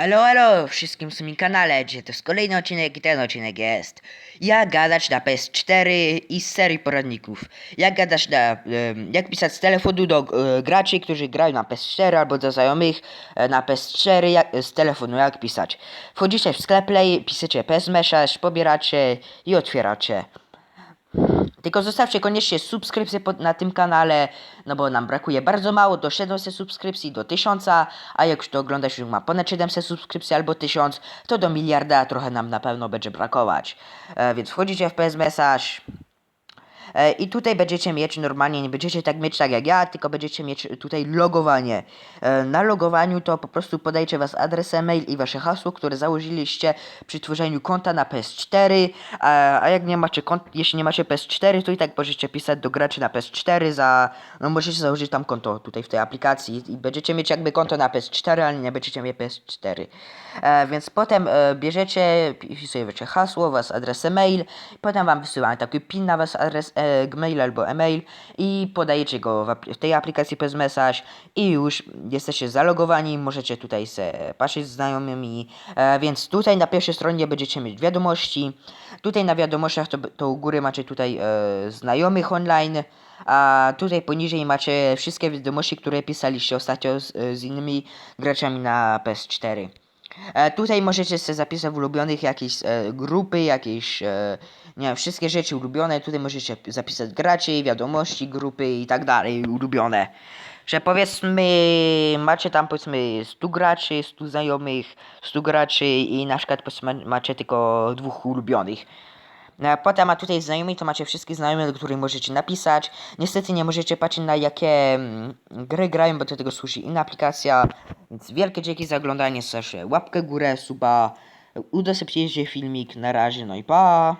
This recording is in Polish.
Alo, alo, wszystkim w moim kanale, gdzie to jest kolejny odcinek i ten odcinek jest Jak gadać na PS4 i z serii poradników. Jak gadać na, jak pisać z telefonu do e, graczy, którzy grają na PS4 albo do znajomych e, na PS4 jak, z telefonu, jak pisać. Wchodzicie w sklep Play, piszecie PS Message, pobieracie i otwieracie tylko zostawcie koniecznie subskrypcję pod, na tym kanale, no bo nam brakuje bardzo mało, do 700 subskrypcji, do 1000, a jak już to oglądasz, już ma ponad 700 subskrypcji albo 1000, to do miliarda trochę nam na pewno będzie brakować. E, więc wchodzicie w PS Message e, i tutaj będziecie mieć normalnie, nie będziecie tak mieć tak jak ja, tylko będziecie mieć tutaj logowanie. E, na logowaniu to po prostu podajcie was adres e-mail i wasze hasło, które założyliście przy tworzeniu konta na PS4, a, a jak nie macie kont, jeśli nie macie PS4, to i tak możecie pisać do graczy na PS4 za, no możecie założyć tam konto tutaj w tej aplikacji i będziecie mieć jakby konto na PS4, ale nie będziecie mieć PS4. E, więc potem e, bierzecie, wpisujecie hasło, was adres e-mail, potem wam wysyłamy taki pin na was adres e, gmail albo e-mail i podajecie go w, w tej aplikacji przez message i już jesteście zalogowani, możecie tutaj se patrzeć z znajomymi, e, więc tutaj na pierwszej stronie będziecie mieć wiadomości, tutaj na wiadomościach to, to u góry macie tutaj e, znajomych online, a tutaj poniżej macie wszystkie wiadomości, które pisaliście ostatnio z, z innymi graczami na PS4. E, tutaj możecie sobie zapisać ulubionych jakieś e, grupy, jakieś, e, nie wiem, wszystkie rzeczy ulubione. Tutaj możecie zapisać graczy, wiadomości, grupy i tak dalej, ulubione. Że powiedzmy, macie tam powiedzmy 100 graczy, 100 znajomych, 100 graczy i na przykład powiedzmy macie tylko dwóch ulubionych. A Potem, a tutaj znajomi, to macie wszystkich znajomych, do których możecie napisać. Niestety nie możecie patrzeć na jakie mm, gry grają, bo do tego służy inna aplikacja. Więc wielkie dzięki za oglądanie, proszę łapkę górę, suba, udostępnijcie filmik, na razie, no i pa!